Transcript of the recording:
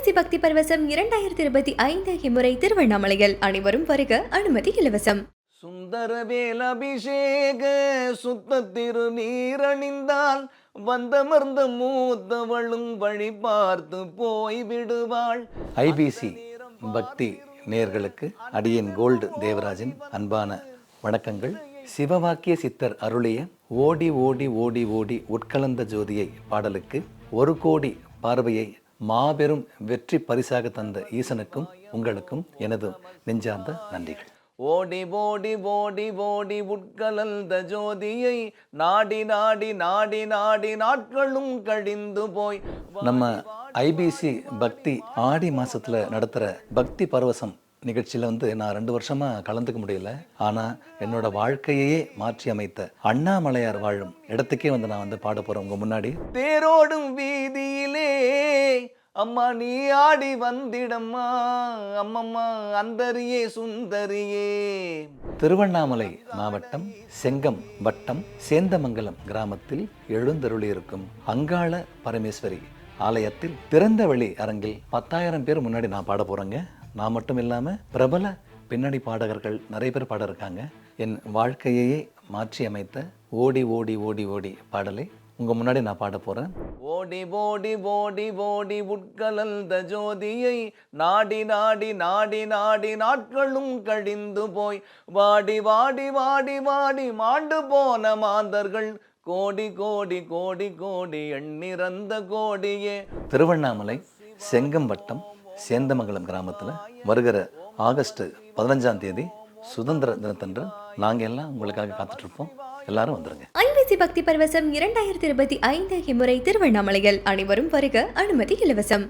IBC பக்தி பரவசம் இரண்டாயிரத்தி இருபத்தி ஐந்து இம்முறை திருவண்ணாமலையில் அனைவரும் வருக அனுமதி இலவசம். சுந்தரவேல் அபிஷேக சுத்த திருநீரணிந்தால் வந்தமர்ந்த மூத்தவளும் வழி பார்த்து போய் விடுவாள். ஐபிசி பக்தி நேயர்களுக்கு அடியன் கோல்டு தேவராஜன் அன்பான வணக்கங்கள். சிவவாக்கிய சித்தர் அருளிய ஓடி ஓடி ஓடி ஓடி உட்கலந்த ஜோதியை பாடலுக்கு ஒரு கோடி பார்வையை மாபெரும் வெற்றி பரிசாக தந்த ஈசனுக்கும் உங்களுக்கும் எனது நெஞ்சார்ந்த நன்றிகள். ஓடி ஓடி ஓடி ஓடி உட்கலந்த ஜோதியை நாடி நாடி நாடி நாடி நாட்களும் கழிந்து போய். நம்ம ஐபிசி பக்தி ஆடி மாசத்துல நடத்துற பக்தி பரவசம் நிகழ்ச்சியில் வந்து நான் ரெண்டு வருஷமா கலந்துக்க முடியல. ஆனா என்னோட வாழ்க்கையே மாற்றி அமைத்த அண்ணாமலையார் வாழும் இடத்துக்கே வந்து நான் வந்து பாட போறேன். உங்க முன்னாடி. தேரோடும் வீதியிலே அம்மா நீ ஆடி வந்திடம்மா. அம்மம்மா அந்தரியே சுந்தரியே. திருவண்ணாமலை மாவட்டம் செங்கம் வட்டம் சேந்தமங்கலம் கிராமத்தில் எழுந்தருளியிருக்கும் அங்காள பரமேஸ்வரி ஆலயத்தில் திறந்த வழி அரங்கில் பத்தாயிரம் பேர் முன்னாடி நான் பாட போகிறேங்க நான் மட்டும் இல்லாமல் பிரபல பின்னணி பாடகர்கள் நிறைய பேர் பாட இருக்காங்க. என் வாழ்க்கையையே மாற்றி அமைத்த ஓடி ஓடி ஓடி ஓடி பாடலை உங்கள் முன்னாடி நான் பாட போகிறேன் ஓடி ஓடி ஓடி ஓடி உட்கலந்த ஜோதியை நாடி நாடி நாடி நாடி நாட்களும் கழிந்து போய். வாடி வாடி வாடி வாடி மாண்டு போன மாந்தர்கள் கோடி கோடி கோடி கோடி எண்ணிறந்த கோடியே. திருவண்ணாமலை செங்கம் வட்டம் சேந்தமங்கலம் கிராமத்தில் வருகிற ஆகஸ்ட் பதினஞ்சாம் தேதி சுதந்திர தினத்தன்று நாங்கள் எல்லாம் உங்களுக்காக காத்துட்டு இருப்போம். எல்லாரும் வந்துருங்க. ஐபிசி பக்தி பரவசம் இரண்டாயிரத்தி இருபத்தி ஐந்து இம்முறை திருவண்ணாமலையில் அனைவரும் வருக அனுமதி இலவசம்.